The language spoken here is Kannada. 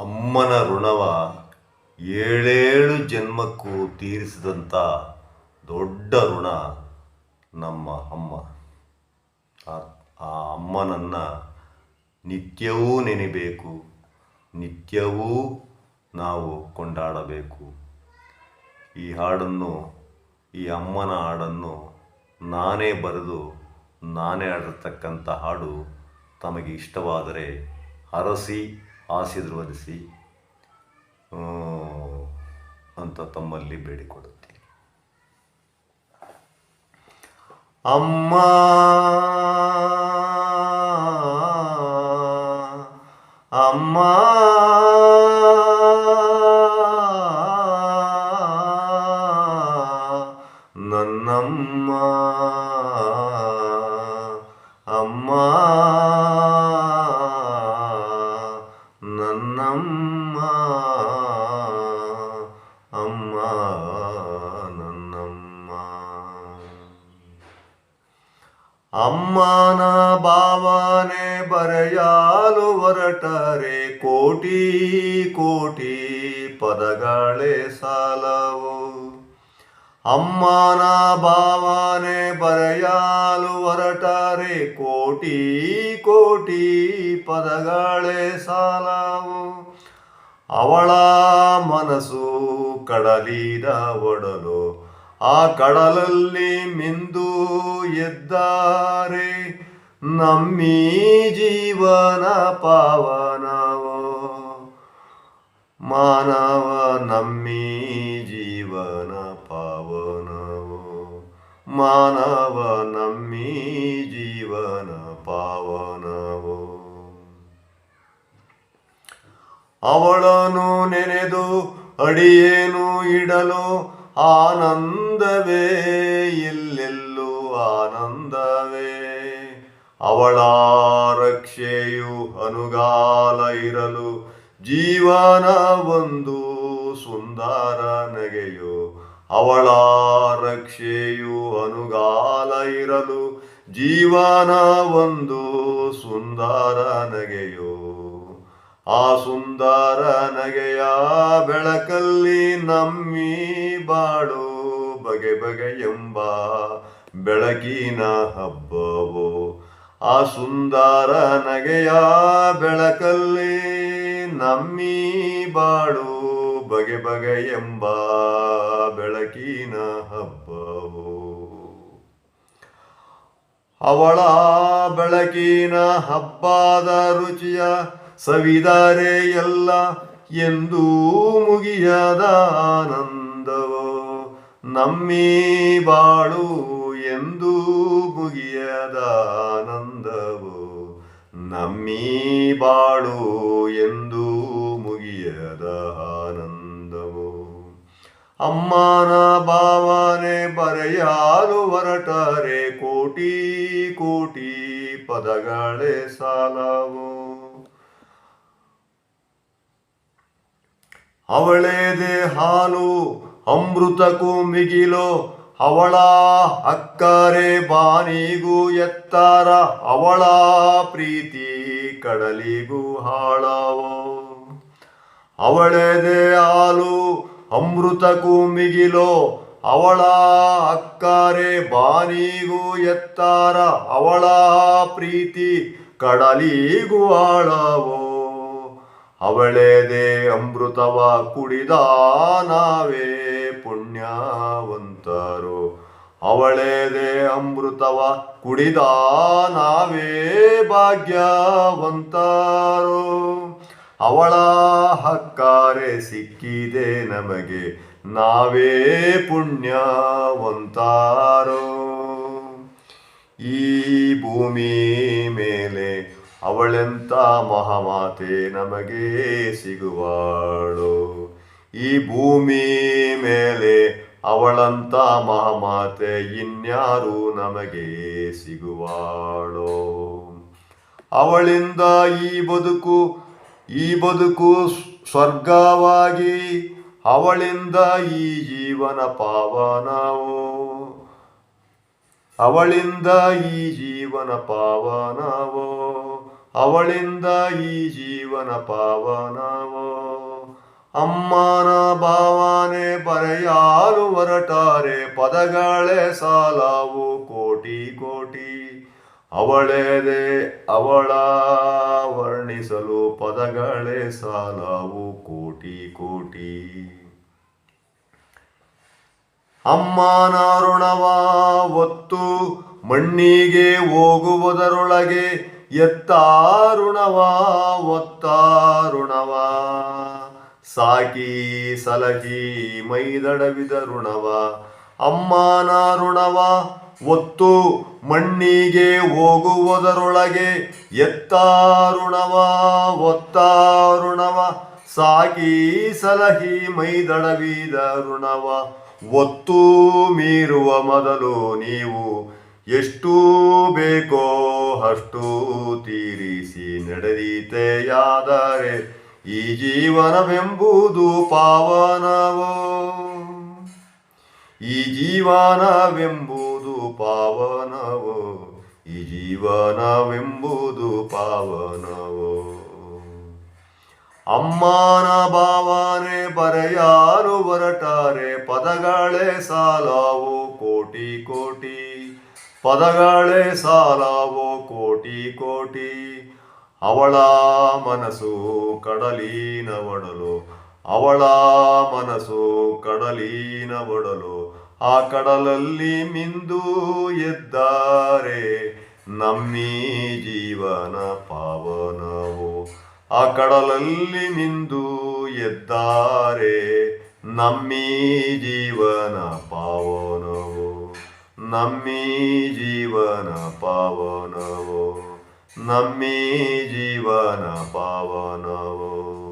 ಅಮ್ಮನ ಋಣವ ಏಳೇಳು ಜನ್ಮಕ್ಕೂ ತೀರಿಸಿದಂಥ ದೊಡ್ಡ ಋಣ ನಮ್ಮ ಅಮ್ಮ. ಆ ಅಮ್ಮನನ್ನು ನಿತ್ಯವೂ ನೆನೆಬೇಕು, ನಿತ್ಯವೂ ನಾವು ಕೊಂಡಾಡಬೇಕು. ಈ ಹಾಡನ್ನು, ಈ ಅಮ್ಮನ ಹಾಡನ್ನು ನಾನೇ ಬರೆದು ನಾನೇ ಆಡಿರ್ತಕ್ಕಂಥ ಹಾಡು ತಮಗೆ ಇಷ್ಟವಾದರೆ ಹರಸಿ ಆಶೀರ್ವದಿಸಿ ಅಂತ ತಮ್ಮಲ್ಲಿ ಬೇಡಿಕೊಡುತ್ತೀನಿ ಅಮ್ಮ! ಅಮ್ಮ! ನನ್ನಮ್ಮ! ಅಮ್ಮ ನನ್ನಮ್ಮ. ಅಮ್ಮನ ಭಾವನೆ ಬರೆಯಲು ಹೊರಟರೆ ಕೋಟಿ ಕೋಟಿ ಪದಗಳೇ ಸಾಲವು. ಅಮ್ಮನ ಭಾವನೆ ಬರೆಯಲು ಹೊರಟರೆ ಕೋಟಿ ಕೋಟಿ ಪದಗಳೇ ಸಾಲವು. ಅವಳ ಮನಸ್ಸು ಕಡಲಿದ ಒಡಲು ಆ ಕಡಲಲ್ಲಿ ಮಿಂದು ಎದ್ದಾರೆ. ನಮ್ಮೀ ಜೀವನ ಪಾವನವೋ. ಮಾನವ ನಮ್ಮೀ ಜೀವನ ಪಾವನವೋ. ಮಾನವ ನಮ್ಮೀ ಜೀವನ ಪಾವನವೋ. ಅವಳನು ನೆನೆದು ಅಡಿಯೇನು ಇಡಲು ಆನಂದವೇ? ಇಲ್ಲೆಲ್ಲೂ ಆನಂದವೇ. ಅವಳ ರಕ್ಷೆಯು ಅನುಗಾಲ ಇರಲು ಜೀವನ ಒಂದು ಸುಂದರ ನಗೆಯು. ಅವಳ ರಕ್ಷೆಯು ಅನುಗಾಲ ಇರಲು ಜೀವನ ಒಂದು ಸುಂದರ ನಗೆಯು. ಆ ಸುಂದರ ನಗೆಯ ಬೆಳಕಲ್ಲಿ ನಮ್ಮಿ ಬಾಳು ಬಗೆ ಬಗೆ ಎಂಬ ಬೆಳಕಿನ ಹಬ್ಬವು. ಆ ಸುಂದರ ನಗೆಯ ಬೆಳಕಲ್ಲಿ ನಮ್ಮಿ ಬಾಳು ಬಗೆ ಬಗೆ ಎಂಬ ಬೆಳಕಿನ ಹಬ್ಬವು. ಅವಳ ಬೆಳಕಿನ ಹಬ್ಬದ ರುಚಿಯ ಸವಿದರೆ ಎಲ್ಲ ಎಂದೂ ಮುಗಿಯದ ಆನಂದವೋ. ನಮ್ಮೀ ಬಾಳು ಎಂದೂ ಮುಗಿಯದ ಆನಂದವೋ. ನಮ್ಮೀ ಬಾಳು ಎಂದೂ ಮುಗಿಯದ ಆನಂದವೋ. ಅಮ್ಮನ ಭಾವನೆ ಬರೆಯಲು ಹೊರಟರೆ ಕೋಟಿ ಕೋಟಿ ಪದಗಳೇ ಸಾಲವು. ಅವಳೇದೆ ಹಾಲು ಅಮೃತಕ್ಕೂ ಮಿಗಿಲೋ ಅವಳ ಅಕ್ಕರೆ ಬಾನಿಗೂ ಎತ್ತಾರ, ಅವಳ ಪ್ರೀತಿ ಕಡಲಿಗೂ ಹಾಳವೋ. ಅವಳದೆ ಹಾಲು ಅಮೃತಕ್ಕೂ ಮಿಗಿಲೋ ಅವಳ ಅಕ್ಕರೆ ಬಾನಿಗೂ ಎತ್ತಾರ, ಅವಳ ಪ್ರೀತಿ ಕಡಲಿಗೂ ಆಳವೋ ಅವಳೇದೆ ಅಮೃತವ ಕುಡಿದ ನಾವೇ ಪುಣ್ಯವಂತರು. ಅವಳೇದೆ ಅಮೃತವ ಕುಡಿದ ನಾವೇ ಭಾಗ್ಯವಂತರು. ಅವಳ ಹಕ್ಕಾರೆ ಸಿಕ್ಕಿದೆ ನಮಗೆ, ನಾವೇ ಪುಣ್ಯವಂತಾರೋ. ಈ ಭೂಮಿ ಮೇಲೆ ಅವಳೆಂತ ಮಹಾಮಾತೆ ನಮಗೆ ಸಿಗುವಾಳು. ಈ ಭೂಮಿ ಮೇಲೆ ಅವಳಂತ ಮಹಾಮಾತೆ ಇನ್ಯಾರು ನಮಗೆ ಸಿಗುವಾಳು? ಅವಳಿಂದ ಈ ಬದುಕು ಈ ಬದುಕು ಸ್ವರ್ಗವಾಗಿ, ಅವಳಿಂದ ಈ ಜೀವನ ಪಾವನವು ಅವಳಿಂದ ಈ ಜೀವನ ಪಾವನವೋ ಅವಳಿಂದ ಈ ಜೀವನ ಪಾವನವೋ. ಅಮ್ಮನ ಭಾವನೆ ಬರೆಯಾಲು ಹೊರಟಾರೆ ಪದಗಳೇ ಸಾಲವು ಕೋಟಿ ಕೋಟಿ. ಅವಳೇದೆ ಅವಳ ವರ್ಣಿಸಲು ಪದಗಳೇ ಸಾಲವು ಕೋಟಿ ಕೋಟಿ. ಅಮ್ಮನ ಋಣವ ಒತ್ತು ಮಣ್ಣಿಗೆ ಹೋಗುವುದರೊಳಗೆ ಎತ್ತ ಒತ್ತಾರುಣವ. ಸಾಕಿ ಸಲಹಿ ಮೈದಡವಿದ ಋಣವ ಅಮ್ಮನ ಋಣವ ಒತ್ತು ಮಣ್ಣಿಗೆ ಹೋಗುವುದರೊಳಗೆ ಎತ್ತಾರುಣವ, ಒತ್ತಾರುಣವ. ಸಾಕಿ ಸಲಹಿ ಮೈದಡವಿದ ಋಣವ ಒತ್ತು ಮೀರುವ ಮೊದಲು ನೀವು ಎಷ್ಟು ಬೇಕೋ ಅಷ್ಟು ತೀರಿಸಿ ನಡೆದೀತೆಯಾದರೆ ಈ ಜೀವನವೆಂಬುದು ಪಾವನವೋ? ಈ ಜೀವನವೆಂಬುದು ಪಾವನವೋ? ಈ ಜೀವನವೆಂಬುದು ಪಾವನವೋ? ಅಮ್ಮನ ಭಾವನೆ ಬರೆಯಾರು ಹೊರಟಾರೆ ಪದಗಳೇ ಸಾಲವು ಕೋಟಿ ಕೋಟಿ ಪದಗಳೇ ಸಾಲವೋ ಕೋಟಿ ಕೋಟಿ, ಅವಳ ಮನಸ್ಸು ಕಡಲಿನ ಒಡಲು ಅವಳ ಮನಸ್ಸು ಕಡಲಿನ ಒಡಲು ಆ ಕಡಲಲ್ಲಿ ಮಿಂದು ಎದ್ದಾರೆ ನಮ್ಮಿ ಜೀವನ ಪಾವನವು, ಆ ಕಡಲಲ್ಲಿ ಮಿಂದು ಎದ್ದಾರೆ ನಮ್ಮಿ ಜೀವನ ಪಾವನವು. नी जीवन पावनवो नमी जीवन पावनवो